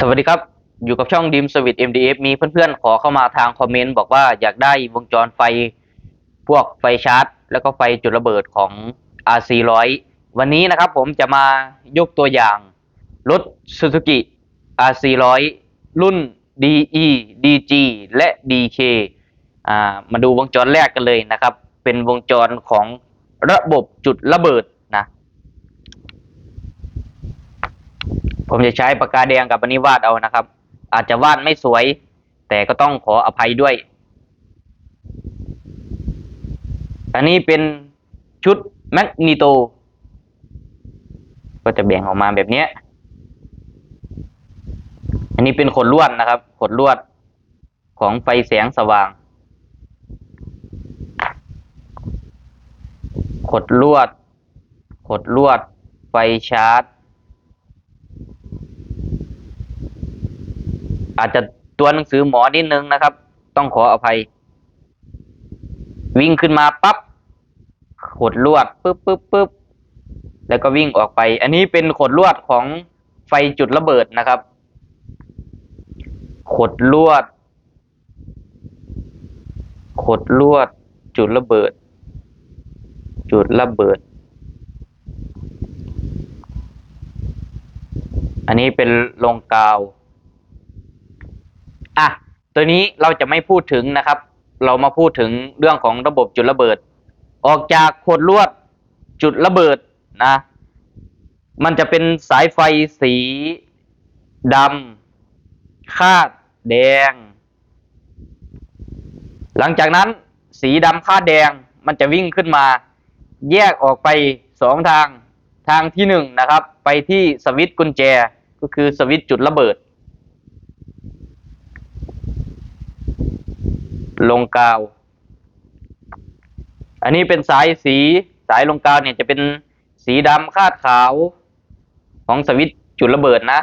สวัสดีครับ อยู่กับช่องดิมสวิต MDF มีเพื่อนๆ ขอเข้ามาทางคอมเมนต์บอกว่าอยากได้วงจรไฟพวกไฟชาร์จ แล้วก็ไฟจุดระเบิดของ RC100 วันนี้นะครับผมจะมายกตัวอย่าง รถ Suzuki RC100 รุ่น DE DG และ DK อ่ามาดูวงจรแรกกันเลยนะครับ เป็นวงจรของระบบจุดระเบิดนะ ผมจะใช้ปากกาแดงกับอันนี้วาดเอานะครับ อาจจะวาดไม่สวย แต่ก็ต้องขออภัยด้วย อันนี้เป็นชุดแมกนีโต ก็จะแบ่งออกมาแบบนี้ อันนี้เป็นขดลวดนะครับ ขดลวดของไฟแสงสว่าง ขดลวด ขดลวดไฟชาร์จ อาจจะตัวหนังสือหมอนิดนึงนะครับ ต้องขออภัย วิ่งขึ้นมาปั๊บขดลวดปึ๊บปึ๊บปึ๊บแล้วก็วิ่งออกไป อันนี้เป็นขดลวดของไฟจุดระเบิดนะครับ ขดลวด ขดลวด จุดระเบิด จุดระเบิด อันนี้เป็นลงกาว อะตัวนี้เราจะไม่พูดถึงนะครับ เรามาพูดถึงเรื่องของระบบจุดระเบิด ออกจากขดลวดจุดระเบิดนะ มันจะเป็นสายไฟสีดำคาดแดง หลังจากนั้นสีดำคาดแดงมันจะวิ่งขึ้นมา แยกออกไปสองทางทางที่หนึ่งนะครับ ไปที่สวิตช์กุญแจก็คือสวิตช์จุดระเบิด ลงกาว อันนี้เป็นสายสีสายลงกาวเนี่ยจะเป็นสีดำคาดขาวของสวิตจุดระเบิดนะ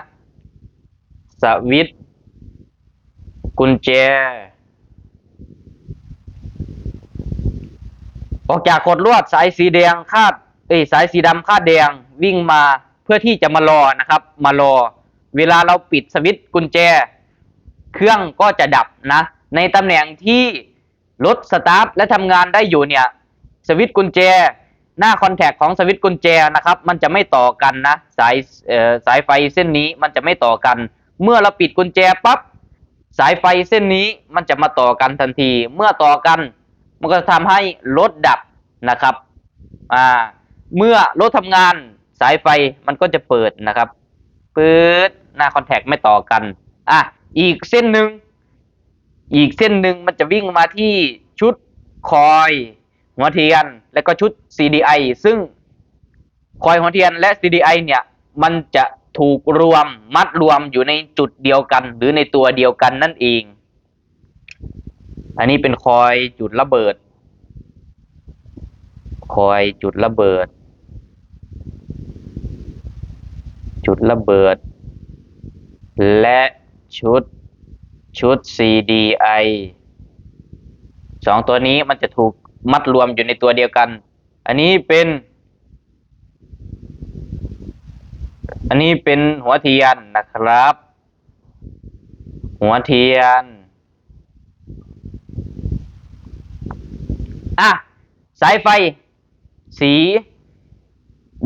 สวิตกุญแจ ออกจากกดลวดสายสีแดงคาดเอ้สายสีดำคาดแดงวิ่งมาเพื่อที่จะมารอนะครับ มารอ เวลาเราปิดสวิตกุญแจ เครื่องก็จะดับนะ ในตำแหน่งที่รถสตาร์ทและทำงานได้อยู่เนี่ยสวิตช์กุญแจ หน้าคอนแทคของสวิตช์กุญแจนะครับมันจะไม่ต่อกันนะสายสายไฟเส้นนี้มันจะไม่ต่อกัน เมื่อเราปิดกุญแจปั๊บสายไฟเส้นนี้มันจะมาต่อกันทันที เมื่อต่อกัน มันก็จะทำให้รถดับนะครับอ่าเมื่อรถทำงานสายไฟมันก็จะเปิดนะครับเปื๊ดหน้าคอนแทคไม่ต่อกันอะอีกเส้นหนึ่ง อีกเส้นหนึ่งมันจะวิ่งมาที่ชุดคอยหัวเทียน และก็ชุด CDI ซึ่งคอยหัวเทียนและ CDI เนี่ย มันจะถูกรวมมัดรวมอยู่ในจุดเดียวกัน หรือในตัวเดียวกันนั่นเอง อันนี้เป็นคอยจุดระเบิด คอยจุดระเบิด จุดระเบิด และชุด ชุด CDI สองตัวนี้มันจะถูกมัดรวมอยู่ในตัวเดียวกัน อันนี้เป็น อันนี้เป็นหัวเทียนนะครับ หัวเทียน อะ สายไฟ สี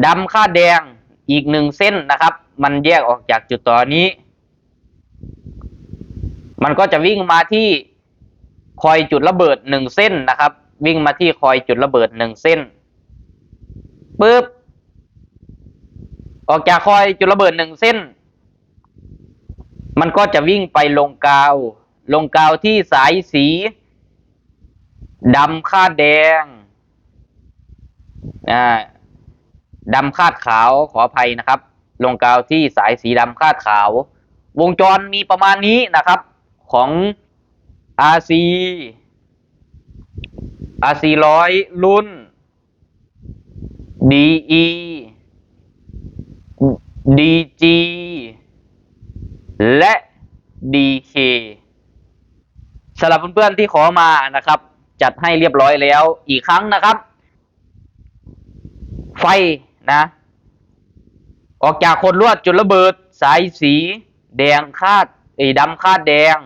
ดำค่าแดงอีกหนึ่งเส้นนะครับ มันแยกออกจากจุดต่อนี้ มันก็จะวิ่งมาที่คอยจุดระเบิดหนึ่งเส้นนะครับ วิ่งมาที่คอยจุดระเบิดหนึ่งเส้นปึ๊บออกจากคอยจุดระเบิดหนึ่งเส้น มันก็จะวิ่งไปลงกาว ลงกาวที่สายสีดำคาดแดงอ่าดำคาดขาวขออภัยนะครับ ลงกาวที่สายสีดำคาดขาว วงจรมีประมาณนี้นะครับ ของ RC RC ร้อยรุ่น DE DG และ DK สำหรับเพื่อนๆที่ขอมานะครับ จัดให้เรียบร้อยแล้วอีกครั้งนะครับ ไฟนะ ออกจากคนลวดจุดระเบิด สายสี แดงคาดไอ้ดำคาดแดง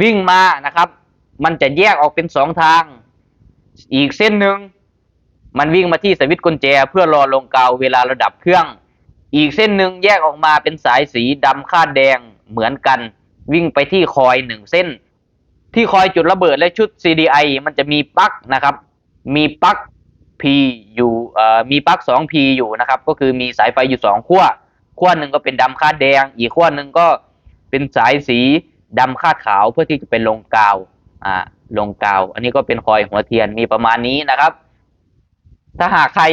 วิ่งมานะครับ มันจะแยกออกเป็นสองทาง อีกเส้นหนึ่งมันวิ่งมาที่สวิตช์กุญแจ เพื่อรอลงกาวเวลาราดับเครื่อง อีกเส้นหนึ่งแยกออกมาเป็นสายสีดำคาดแดงเหมือนกัน วิ่งไปที่คอยหนึ่งเส้น ที่คอยจุดระเบิดและชุด CDI มันจะมีปลั๊กนะครับ มีปลั๊ก P อยู่อ่อมีปลั๊ก 2P อยู่นะครับ ก็คือมีสายไฟอยู่สองขั้วขั้วหนึ่งก็เป็นดำคาดแดง อีกขั้วหนึ่งก็เป็นสายสี ดำคาดขาวเพื่อที่จะเป็นลงกาวอ่าลงกาว อันนี้ก็เป็นคอยหัวเทียนมีประมาณนี้นะครับ ถ้าหากใคร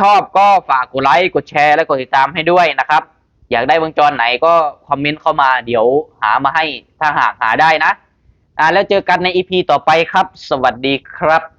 ชอบก็ฝากกดไลค์กดแชร์และกดติดตามให้ด้วยนะครับ อยากได้วงจรไหนก็คอมเมนต์เข้ามาเดี๋ยวหามาให้ถ้าหากหาได้นะอ่าแล้วเจอกันในอีพีต่อไปครับ สวัสดีครับ